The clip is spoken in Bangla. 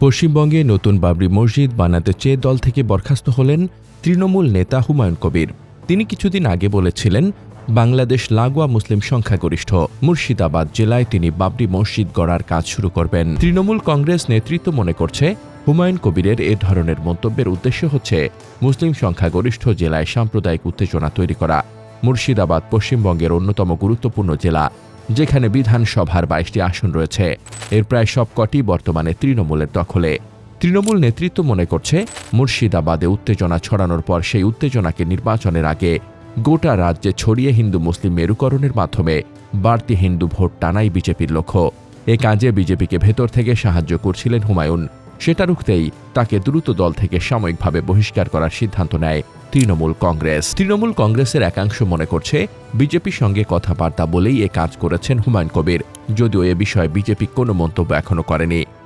পশ্চিমবঙ্গে নতুন বাবরি মসজিদ বানাতে চেয়ে দল থেকে বরখাস্ত হলেন তৃণমূল নেতা হুমায়ুন কবির। তিনি কিছুদিন আগে বলেছিলেন, বাংলাদেশ লাগোয়া মুসলিম সংখ্যাগরিষ্ঠ। মুর্শিদাবাদ জেলায় তিনি বাবরি মসজিদ গড়ার কাজ শুরু করবেন। তৃণমূল কংগ্রেস নেতৃত্ব মনে করছে, হুমায়ুন কবিরের এ ধরনের মন্তব্যের উদ্দেশ্য হচ্ছে মুসলিম সংখ্যাগরিষ্ঠ জেলায় সাম্প্রদায়িক উত্তেজনা তৈরি করা। মুর্শিদাবাদ পশ্চিমবঙ্গের অন্যতম গুরুত্বপূর্ণ জেলা। যেখানে বিধানসভার বাইশটি আসন রয়েছে। এর প্রায় সবকটি বর্তমানে তৃণমূলের দখলে। তৃণমূল নেতৃত্ব মনে করছে, মুর্শিদাবাদে উত্তেজনা ছড়ানোর পর সেই উত্তেজনাকে নির্বাচনের আগে গোটা রাজ্যে ছড়িয়ে হিন্দু মুসলিম মেরুকরণের মাধ্যমে বাড়তি হিন্দু ভোট টানাই বিজেপির লক্ষ্য। এ কাজে বিজেপিকে ভেতর থেকে সাহায্য করছিলেন হুমায়ুন। সেটা রুখতেই তাকে দ্রুত দল থেকে সাময়িকভাবে বহিষ্কার করার সিদ্ধান্ত নেয় তৃণমূল কংগ্রেস। তৃণমূল কংগ্রেসের একাংশ মনে করছে, বিজেপির সঙ্গে কথাবার্তা বলেই এ কাজ করেছেন হুমায়ুন কবির। যদিও এ বিষয়ে বিজেপি কোনো মন্তব্য এখনও করেনি।